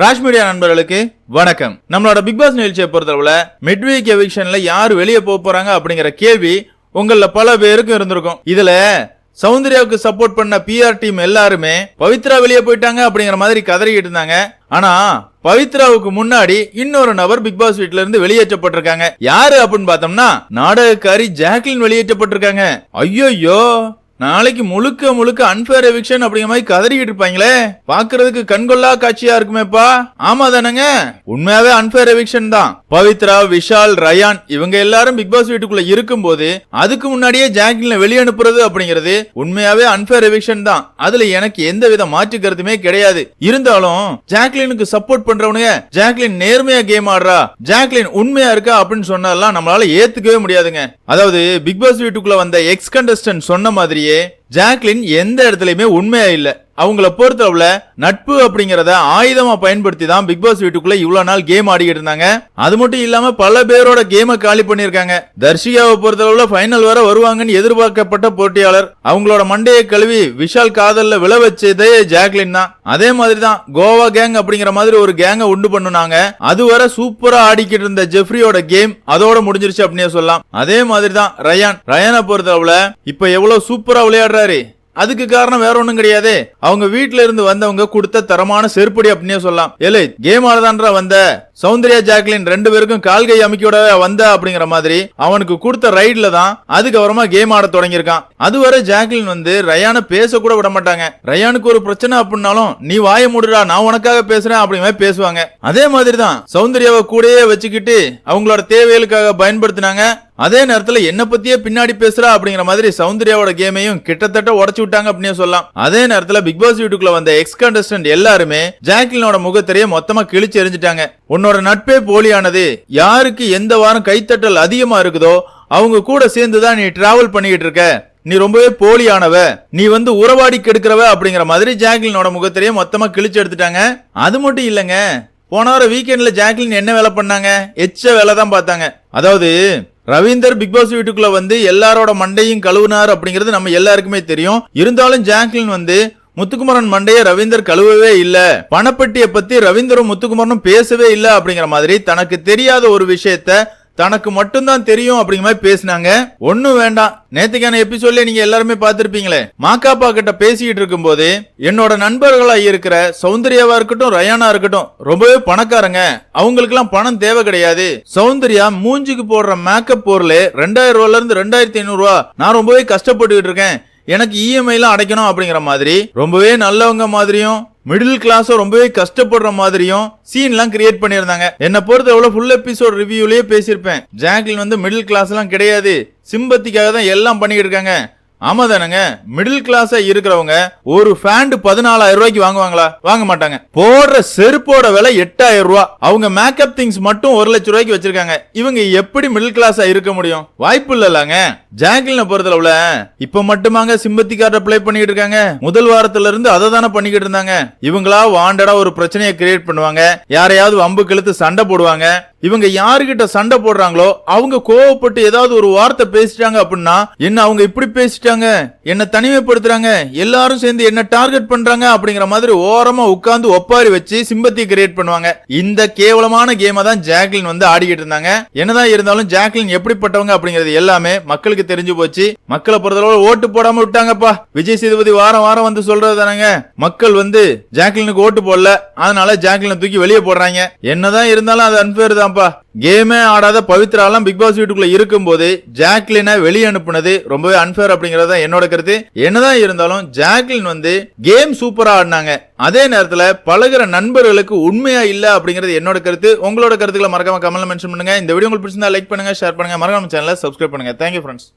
Raj media நண்பர்களுக்கு வணக்கம். நம்மளோட பிக் பாஸ் நிகழ்ச்சியை பொறுத்தளவுல மிட்வீக் எவிக்ஷன்ல யார் வெளியே போக போறாங்க அப்படிங்கிற கேள்வி உங்கள பல பேருக்கும் இருந்திருக்கும். இதுல சௌந்தர்யாவுக்கு சப்போர்ட் பண்ண பிஆர் டீம் எல்லாருமே பவித்ரா வெளியே போயிட்டாங்க அப்படிங்கிற மாதிரி கதறிக்கிட்டு இருந்தாங்க. ஆனா பவித்ராவுக்கு முன்னாடி இன்னொரு நபர் பிக் பாஸ் வீட்ல இருந்து வெளியேற்றப்பட்டிருக்காங்க. யாரு அப்படின்னு பார்த்தோம்னா நாடகக்காரி ஜாக்லின் வெளியேற்றப்பட்டிருக்காங்க. ஐயோ நாளைக்கு முழுக்க முழுக்க அன்பேர் எவிக்ஷன் அப்படிங்கிற மாதிரி கதறிக்கிட்டு இருப்பாங்களே. பாக்குறதுக்கு கண்கொள்ளா காட்சியா இருக்குமேப்பா. ஆமா தானங்க? உண்மையாவே அன்பேர் எவிக்ஷன் தான். பவித்ரா விஷால் ரயான் இவங்க எல்லாரும் பிக் பாஸ் வீட்டுக்குள்ள இருக்கும்போது அதுக்கு முன்னாடியே ஜாக்லின வெளியே அனுப்புறது அப்படிங்கிறது உண்மையாவே அன்பேர் எவிக்ஷன் தான். அதுல எனக்கு எந்த வித மாற்று கருத்துமே கிடையாது. இருந்தாலும் ஜாக்லினுக்கு சப்போர்ட் பண்றவனுங்க ஜாக்லின் நேர்மையா கேம் ஆடுறா ஜாக்லின் உண்மையா இருக்கா அப்படின்னு சொன்னதெல்லாம் நம்மளால ஏத்துக்கவே முடியாதுங்க. அதாவது பிக் பாஸ் வீட்டுக்குள்ள வந்த எக்ஸ் கண்டஸ்டன்ட் சொன்ன Saniye. ஜாக்லின் எந்த இடத்துலயுமே உண்மையா இல்ல. அவங்கள பொறுத்தளவுல நட்பு அப்படிங்கறத ஆயுதமா பயன்படுத்தி தான் பிக் பாஸ் வீட்டுக்குள்ள இவ்வளவு நாள் கேம் ஆடிக்கிட்டு இருந்தாங்க. அது மட்டும் இல்லாம பல பேரோட கேமை காலி பண்ணிருக்காங்க தர்ஷிகாவை பொறுத்தளவுல ஃபைனல் வர வருவாங்கன்னு எதிர்பார்க்கப்பட்ட போட்டியாளர். அவங்களோட மண்டையை கழுவி விஷால் காதல்ல விழ வச்சதே ஜாக்லின் தான். அதே மாதிரி தான் கோவா கேங் அப்படிங்கிற மாதிரி ஒரு கேங்கை உண்டு பண்ணுனாங்க. அது வர சூப்பரா ஆடிக்கிட்டு இருந்த ஜெஃப்ரியோட கேம் அதோட முடிஞ்சிருச்சு அப்படின்னே சொல்லலாம். அதே மாதிரி தான் ரயான். ரயானை பொறுத்தளவுல இப்ப எவ்வளவு சூப்பரா விளையாடுறாரு அதுக்கு காரணம் வேற ஒண்ணும் கிடையாது. அவங்க வீட்டுல இருந்து வந்தவங்க கொடுத்த தரமான செருப்படி அப்படின்னே சொல்லலாம். ஏலே கேம் ஆடதான்றா வந்த? சௌந்தர்யா ஜாக்லின் ரெண்டு பேருக்கும் கால் கை அமைக்கியோட வந்த அப்படிங்கிற மாதிரி அவனுக்கு கொடுத்த ரைட்ல தான் அதுக்கப்புறமா கேம் ஆட தொடங்கியிருக்கான். அதுவரை ஜாக்லின் வந்து ரயானை பேச கூட விட மாட்டாங்க. ரயானுக்கு ஒரு பிரச்சனை அப்படின்னாலும் நீ வாய மூடுடா நான் உனக்காக பேசுறேன் அப்படிங்கிற பேசுவாங்க. அதே மாதிரி தான் சௌந்தர்யாவை கூடயே வச்சுக்கிட்டு அவங்களோட தேவைகளுக்காக பயன்படுத்தினாங்க. அதே நேரத்துல என்ன பத்தியே பின்னாடி பேசுறா அப்படிங்கிற மாதிரி சௌந்தர்யாவோட கேமையும் கிட்டத்தட்ட உடச்சு விட்டாங்க அப்படின்னு சொல்லலாம். அதே நேரத்துல பிக் பாஸ் வீட்டுக்குள்ள வந்த எக்ஸ் கண்டஸ்டன்ட் எல்லாருமே ஜாக்லினோட முகத்திலேயே மொத்தமா கிழிச்சு எரிஞ்சிட்டாங்க உன்னோட நட்பே போலியானது. யாருக்கு எந்த வாரம் கைத்தட்டல் அதிகமா இருக்குதோ அவங்க கூட சேர்ந்து தான் நீ டிராவல் பண்ணிக்கிட்டு இருக்க. நீ ரொம்பவே போலியானவ. நீ வந்து உறவாடி கெடுக்கிறவ அப்படிங்கிற மாதிரி ஜாக்லினோட முகத்திலேயே மொத்தமா கிழிச்சு எடுத்துட்டாங்க. அது மட்டும் இல்லைங்க. போன வாரம் வீக்கெண்ட்ல ஜாக்லின் என்ன வேலை பண்ணாங்க? எச்ச வேலை தான் பார்த்தாங்க. அதாவது ரவீந்தர் பிக் பாஸ் வீட்டுக்குள்ள வந்து எல்லாரோட மண்டையும் கழுவுனார் அப்படிங்கிறது நம்ம எல்லாருக்குமே தெரியும். இருந்தாலும் ஜாக்லின் வந்து முத்துக்குமரன் மண்டைய ரவீந்தர் கழுவவே இல்ல. பணப்பட்டியை பத்தி ரவீந்தரும் முத்துக்குமரனும் பேசவே இல்ல அப்படிங்கிற மாதிரி தனக்கு தெரியாத ஒரு விஷயத்த தனக்கு மட்டும்தான் தெரியும் அப்படிங்கிற மாதிரி பேசினாங்க. ஒண்ணும் வேண்டாம். நேத்துக்கான எபிசோட்ல நீங்க எல்லாருமே பார்த்திருப்பீங்களே. மாக்காப்பா கிட்ட பேசிக்கிட்டு இருக்கும்போது என்னோட நண்பர்களா இருக்கிற சௌந்தர்யாவா இருக்கட்டும் ரயானா இருக்கட்டும் ரொம்பவே பணக்காரங்க. அவங்களுக்கு எல்லாம் பணம் தேவை கிடையாது. சௌந்தர்யா மூஞ்சிக்கு போடுற மேக்கப் பொருள் ரெண்டாயிரம் ரூபாயில இருந்து ரெண்டாயிரத்தி ஐநூறு ரூபா. நான் ரொம்பவே கஷ்டப்பட்டுக்கிட்டு இருக்கேன். எனக்கு இஎம்ஐ அடைக்கணும் அப்படிங்கிற மாதிரி ரொம்பவே நல்லவங்க மாதிரியும் மிடில் கிளாஸும் ரொம்பவே கஷ்டப்படுற மாதிரியும் சீன்லாம் கிரியேட் பண்ணியிருந்தாங்க. என்ன பொறுத்த எவ்வளவு ஃபுல் எபிசோட் ரிவ்யூலேயே பேசியிருப்பேன். ஜாக்லின் வந்து மிடில் கிளாஸ் எல்லாம் கிடையாது. சிம்பத்திக்காக தான் எல்லாம் பண்ணிக்கிட்டு இருக்காங்க. ஆமா தானங்க மிடில் கிளாஸா இருக்கிறவங்க ஒரு ஃபேண்ட் பதினாலாயிரம் ரூபாய்க்கு வாங்குவாங்களா? வாங்க மாட்டாங்க. போடுற செருப்போட விலை எட்டாயிரம் ரூபாய் அவங்க மேக்கப் திங்ஸ் மட்டும் ஒரு லட்சம் ரூபாய்க்கு வச்சிருக்காங்க. இவங்க எப்படி மிடில் கிளாஸா இருக்க முடியும்? வாய்ப்பு இல்லலாங்க ஜாக்லினை பொறுத்தளவுல இப்ப மட்டுமாங்க சிம்பத்தி கார்டை ப்ளே பண்ணிட்டு இருக்காங்க. முதல் வாரத்துல இருந்து அதை தானே பண்ணிக்கிட்டு இருந்தாங்க. இவங்களா வாண்டடா ஒரு பிரச்சனையை கிரியேட் பண்ணுவாங்க. யாரையாவது வம்பு கழுத்து சண்டை போடுவாங்க. இவங்க யாருகிட்ட சண்டை போடுறாங்களோ அவங்க கோவப்பட்டு ஏதாவது ஒரு வார்த்தை பேசிட்டாங்க அப்படின்னா என்ன அவங்க இப்படி பேசிட்டாங்க? என்ன தனிமைப்படுத்துறாங்க? எல்லாரும் சேர்ந்து என்ன டார்கெட் பண்றாங்க அப்படிங்கிற மாதிரி ஓரமா உட்கார்ந்து ஒப்பாரி வச்சு சிம்பத்தி கிரியேட் பண்ணுவாங்க. இந்த கேவலமான கேமை தான் ஜாக்லின் வந்து ஆடிக்கிட்டு இருந்தாங்க. என்னதான் இருந்தாலும் ஜாக்லின் எப்படிப்பட்டவங்க அப்படிங்கிறது எல்லாமே மக்களுக்கு தெரிஞ்சு போச்சு. மக்களை பொறுத்தளவு ஓட்டு போடாம விட்டாங்கப்பா. விஜய் சேதுபதி வாரம் வாரம் வந்து சொல்றது தானங்க. மக்கள் வந்து ஜாக்லினுக்கு ஓட்டு போடல. அதனால ஜாக்லினை தூக்கி வெளியே போடுறாங்க. என்னதான் இருந்தாலும் அது அன்பேர் தான்ப்பா கேமே ஆடாத பவித்ராலாம் பிக் பாஸ் வீட்டுக்குள்ள இருக்கும்போது ஜாக்லினை வெளியே அனுப்புனது ரொம்பவே அன்பேர் அப்படிங்கறது தான் என்னோட கருத்து. என்னதான் இருந்தாலும் ஜாக்லின் வந்து கேம் சூப்பரா ஆடினாங்க. அதே நேரத்துல பழகுற நண்பர்களுக்கு உண்மையா இல்ல அப்படிங்கிறது என்னோட கருத்து. உங்களோட கருத்துக்களை மறக்காம கமெண்ட்ல மென்ஷன் பண்ணுங்க. இந்த வீடியோ உங்களுக்கு பிடிச்சிருந்தா லைக் பண்ணுங்க ஷேர் பண்ணுங்க. மறக்காம சேனலை சப்ஸ்கிரைப் பண்ணுங்க. Thank you friends